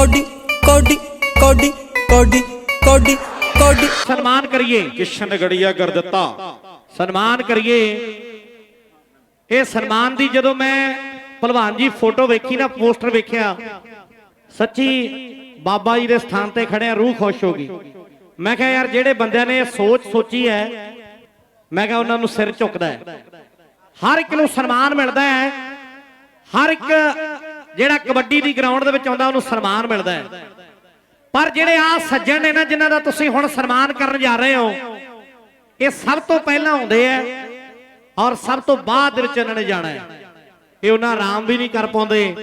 Cody ਕੋਡੀ ਕੋਡੀ ਕੋਡੀ ਕੋਡੀ ਕੋਡੀ। ਸਨਮਾਨ ਕਰੀਏ। ਕਿਸ਼ਨ ਗੜੀਆ ਕਰ ਦਿੱਤਾ ਸਨਮਾਨ ਕਰੀਏ। ਇਹ ਸਨਮਾਨ ਦੀ ਜਦੋਂ ਮੈਂ ਭਲਵਾਨ ਜੀ ਫੋਟੋ ਵੇਖੀ ਨਾ ਪੋਸਟਰ ਵੇਖਿਆ ਸੱਚੀ ਬਾਬਾ ਜੀ ਦੇ ਸਥਾਨ ਤੇ ਖੜਿਆ ਰੂਹ ਖੁਸ਼ ਹੋ ਗਈ। ਮੈਂ ਕਿਹਾ ਯਾਰ ਜਿਹੜੇ ਬੰਦਿਆਂ ਨੇ ਇਹ ਸੋਚ ਸੋਚੀ ਹੈ ਮੈਂ ਕਿਹਾ ਉਹਨਾਂ ਨੂੰ ਸਿਰ ਝੁਕਦਾ ਹੈ। ਹਰ ਇੱਕ ਨੂੰ ਸਨਮਾਨ ਮਿਲਦਾ ਹੈ ਹਰ ਇੱਕ ਜਿਹੜਾ ਕਬੱਡੀ ਦੀ ਗਰਾਊਂਡ ਦੇ ਵਿੱਚ ਆਉਂਦਾ, ਉਹਨੂੰ ਸਨਮਾਨ ਮਿਲਦਾ ਹੈ। ਪਰ ਜਿਹੜੇ ਆ ਸੱਜਣ ਨੇ ਨਾ, ਜਿਨ੍ਹਾਂ ਦਾ ਤੁਸੀਂ ਹੁਣ ਸਨਮਾਨ ਕਰਨ ਜਾ ਰਹੇ ਹੋ, ਇਹ ਸਭ ਤੋਂ ਪਹਿਲਾਂ ਆਉਂਦੇ ਆ ਔਰ ਸਭ ਤੋਂ ਬਾਅਦ ਦੇ ਵਿੱਚ ਇਹਨਾਂ ਨੇ ਜਾਣਾ ਹੈ। ਇਹ ਉਹਨਾਂ ਆਰਾਮ ਵੀ ਨਹੀਂ ਕਰ ਪਾਉਂਦੇ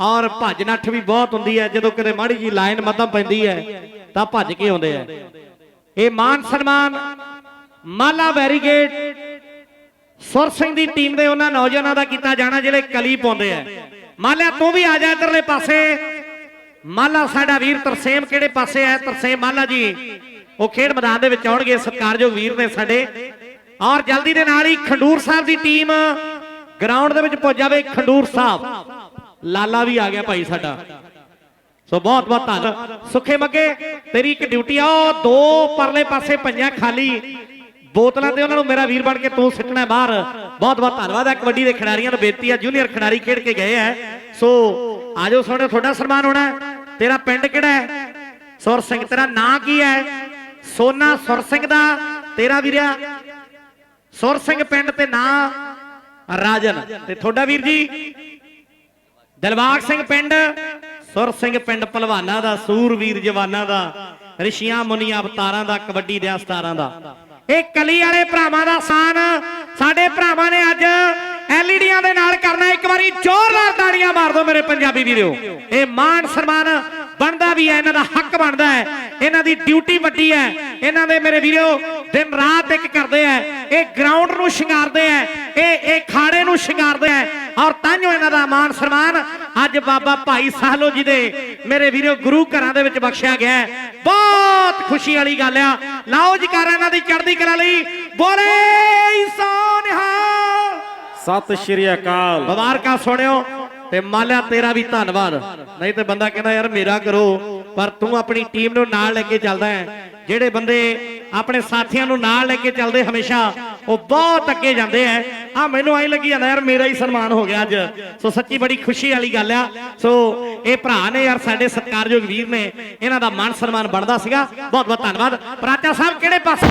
ਔਰ ਭੱਜ ਨੱਠ ਵੀ ਬਹੁਤ ਹੁੰਦੀ ਹੈ। ਜਦੋਂ ਕਿਤੇ ਮਾੜੀ ਜੀ ਲਾਈਨ ਮੱਧਮ ਪੈਂਦੀ ਹੈ, ਤਾਂ ਭੱਜ ਕੇ ਆਉਂਦੇ ਆ। ਇਹ ਮਾਨ ਸਨਮਾਨ ਮਾਲਾ ਬੈਰੀਗੇਡ ਸੁਰ ਸਿੰਘ ਦੀ ਟੀਮ ਦੇ ਉਹਨਾਂ ਨੌਜਵਾਨਾਂ ਦਾ ਕੀਤਾ ਜਾਣਾ, ਜਿਹੜੇ ਕਲੀ ਪਾਉਂਦੇ ਆ। ਮਾਲਿਆ ਤੂੰ ਵੀ ਆ ਜਾ ਇਧਰਲੇ ਪਾਸੇ। ਮਾਲਾ, ਸਾਡਾ ਵੀਰ ਤਰਸੇਮ ਕਿਹੜੇ ਪਾਸੇ ਹੈ ਤਰਸੇਮ, ਮਾਲਾ ਜੀ, ਉਹ ਖੇਡ ਮੈਦਾਨ ਦੇ ਵਿੱਚ ਆਉਣਗੇ, ਸਤਿਕਾਰਯੋਗ ਵੀਰ ਨੇ ਸਾਡੇ। ਔਰ ਜਲਦੀ ਦੇ ਨਾਲ ਹੀ ਖੰਡੂਰ ਸਾਹਿਬ ਦੀ ਟੀਮ ਗਰਾਊਂਡ ਦੇ ਵਿੱਚ ਪਹੁੰਚ ਜਾਵੇ, ਖੰਡੂਰ ਸਾਹਿਬ। ਲਾਲਾ ਵੀ ਆ ਗਿਆ ਭਾਈ ਸਾਡਾ। ਸੋ ਬਹੁਤ ਬਹੁਤ ਧੰਨ ਸੁੱਖੇ ਮੱਗੇ, ਤੇਰੀ ਇੱਕ ਡਿਊਟੀ ਆ, ਉਹ ਦੋ ਪਰਲੇ ਪਾਸੇ ਪਈਆਂ ਖਾਲੀ। ਬੋਤਲਾਂ ਤੇ ਉਹਨਾਂ ਨੂੰ ਮੇਰਾ ਵੀਰ ਬਣ ਕੇ ਤੂੰ ਸਿੱਟਣਾ ਬਾਹਰ। ਬਹੁਤ ਬਹੁਤ ਧੰਨਵਾਦ। ਹੈ ਕਬੱਡੀ ਦੇ ਖਿਡਾਰੀਆਂ ਨੂੰ ਬੇਨਤੀ ਹੈ ਜੂਨੀਅਰ ਖਿਡਾਰੀ ਖੇਡ ਕੇ ਗਏ ਹੈ ਸੋ ਆਜੋ ਸੋਹਣੇ ਤੁਹਾਡਾ ਸਨਮਾਨ ਹੋਣਾ ਤੇਰਾ ਪਿੰਡ ਕਿਹੜਾ ਹੈ? ਸੁਰ ਸਿੰਘ, ਤੇਰਾ ਨਾਂ ਕੀ ਹੈ? ਸੋਨਾ ਸੁਰ ਸਿੰਘ ਦਾ, ਤੇਰਾ ਵੀਰਿਆ। ਸੁਰ ਸਿੰਘ ਪਿੰਡ ਤੇ ਨਾਂ ਰਾਜਨ। ਤੇ ਤੁਹਾਡਾ ਵੀਰ ਜੀ, ਦਿਲਬਾਗ ਸਿੰਘ ਪਿੰਡ, ਸੁਰ ਸਿੰਘ ਪਿੰਡ ਪਹਿਲਵਾਨਾਂ ਦਾ ਸੂਰਵੀਰ ਜਵਾਨਾਂ ਦਾ, ਰਿਸ਼ੀਆਂ ਮੁਨੀਆਂ ਅਵਤਾਰਾਂ ਦਾ, ਕਬੱਡੀ ਦੇ ਅਸਤਾਰਾਂ ਦਾ। ਇਹ ਕਲੀ ਵਾਲੇ ਭਰਾਵਾਂ ਦਾ ਸਾਨ ਸਾਡੇ ਭਰਾਵਾਂ ਨੇ ਅੱਜ ਐਲਈਡੀਆਂ ਦੇ ਨਾਲ ਕਰਨਾ ਇੱਕ ਵਾਰੀ ਜ਼ੋਰਦਾਰ ਤਾੜੀਆਂ ਮਾਰ ਦਿਓ ਮੇਰੇ ਪੰਜਾਬੀ ਵੀਰੋ। ਇਹ ਮਾਣ ਸਨਮਾਨ ਬਣਦਾ ਵੀ ਹੈ, ਇਹਨਾਂ ਦਾ ਹੱਕ ਬਣਦਾ ਹੈ, ਇਹਨਾਂ ਦੀ ਡਿਊਟੀ ਵੱਡੀ ਹੈ, ਇਹਨਾਂ ਦੇ ਮੇਰੇ ਵੀਰੋ, ਦਿਨ ਰਾਤ ਇੱਕ ਕਰਦੇ ਆ ਇਹ ਗਰਾਊਂਡ ਨੂੰ ਸ਼ਿੰਗਾਰਦੇ ਆ ਇਹ ਇਹ ਖਾੜੇ ਨੂੰ ਸ਼ਿੰਗਾਰਦੇ ਆ ਔਰ ਤਾਂਿਓ ਇਹਨਾਂ ਦਾ ਮਾਣ ਸਨਮਾਨ ਅੱਜ ਬਾਬਾ ਭਾਈ ਸਾਹਲੋ ਜੀ ਦੇ ਮੇਰੇ ਵੀਰੋ ਗੁਰੂ ਘਰਾਂ ਦੇ ਵਿੱਚ ਬਖਸ਼ਿਆ ਗਿਆ ਬਹੁਤ ਖੁਸ਼ੀ ਵਾਲੀ ਗੱਲ ਆ। ਲਾਓ ਜਕਾਰਾ ਇਹਨਾਂ ਦੀ ਚੜ੍ਹਦੀ ਕਲਾ ਲਈ, ਬੋਲੇ ਸੋਨਿਹਾਲ ਸਤਿ ਸ਼੍ਰੀ ਅਕਾਲ। ਮੁਬਾਰਕਾਂ ਸੁਣਿਓ ਤੇ ਮਾਲਿਆ ਤੇਰਾ ਵੀ ਧੰਨਵਾਦ। ਨਹੀਂ ਤੇ ਬੰਦਾ ਕਹਿੰਦਾ, ਯਾਰ ਮੇਰਾ ਕਰੋ, ਪਰ ਤੂੰ ਆਪਣੀ ਟੀਮ ਨੂੰ ਨਾਲ ਲੈ ਕੇ ਚੱਲਦਾ ਹੈ। ਜਿਹੜੇ ਬੰਦੇ ਆਪਣੇ ਸਾਥੀਆਂ ਨੂੰ ਨਾਲ ਲੈ ਕੇ ਚੱਲਦੇ ਹਮੇਸ਼ਾ, ਉਹ ਬਹੁਤ ਅੱਗੇ ਜਾਂਦੇ ਐ ਆ ਮੈਨੂੰ ਐਂ ਲੱਗੀ ਜਾਂਦਾ, ਯਾਰ ਮੇਰਾ ਹੀ ਸਨਮਾਨ ਹੋ ਗਿਆ ਅੱਜ। ਸੋ ਸੱਚੀ ਬੜੀ ਖੁਸ਼ੀ ਵਾਲੀ ਗੱਲ ਆ। ਸੋ ਇਹ ਭਰਾ ਨੇ ਯਾਰ ਸਾਡੇ ਸਤਿਕਾਰਯੋਗ ਵੀਰ ਨੇ, ਇਹਨਾਂ ਦਾ ਮਾਨ ਸਨਮਾਨ ਬਣਦਾ ਸੀਗਾ। ਬਹੁਤ ਬਹੁਤ ਧੰਨਵਾਦ। ਪ੍ਰਾਚਾ ਸਾਹਿਬ ਕਿਹੜੇ ਪਾਸੇ?